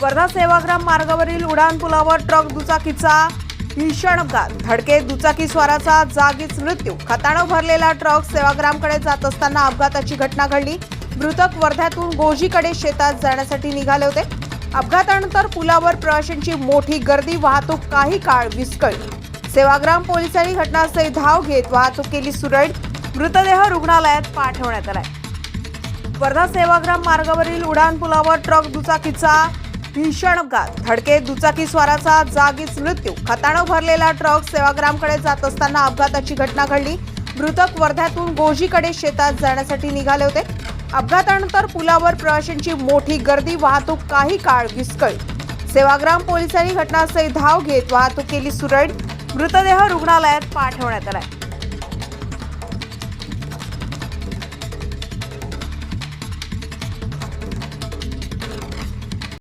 वर्धा सेवाग्राम मार्गावरील उडान पुलावर ट्रक दुचाकीचा भीषण अपघात. धडके दुचाकी स्वाराचा जागीच मृत्यू. खताणं भरलेला ट्रक सेवाग्रामकडे जात असताना अपघाताची घटना घडली. मृतक वर्ध्यातून गोजीकडे शेतात जाण्यासाठी निघाले होते. अपघातानंतर पुलावर प्रवाशांची मोठी गर्दी वाहतूक काही काळ विस्कळली. सेवाग्राम पोलिसांनी घटनास्थळी धाव घेत वाहतूक केली सुरळीत. मृतदेह रुग्णालयात पाठवण्यात आलाय. वर्धा सेवाग्राम मार्गावरील उडान पुलावर ट्रक दुचाकीचा भीषण अपघात. धडके दुचाकी स्वाराचा जागीच मृत्यू. खताणं भरलेला ट्रक सेवाग्रामकडे जात असताना अपघाताची घटना घडली. मृतक वर्ध्यातून गोजीकडे शेतात जाण्यासाठी निघाले होते. अपघातानंतर पुलावर प्रवाशांची मोठी गर्दी वाहतूक काही काळ विस्कळी सेवाग्राम पोलिसांनी घटनास्थळी धाव घेत वाहतूक केली सुरळीत. मृतदेह रुग्णालयात पाठवण्यात आलाय.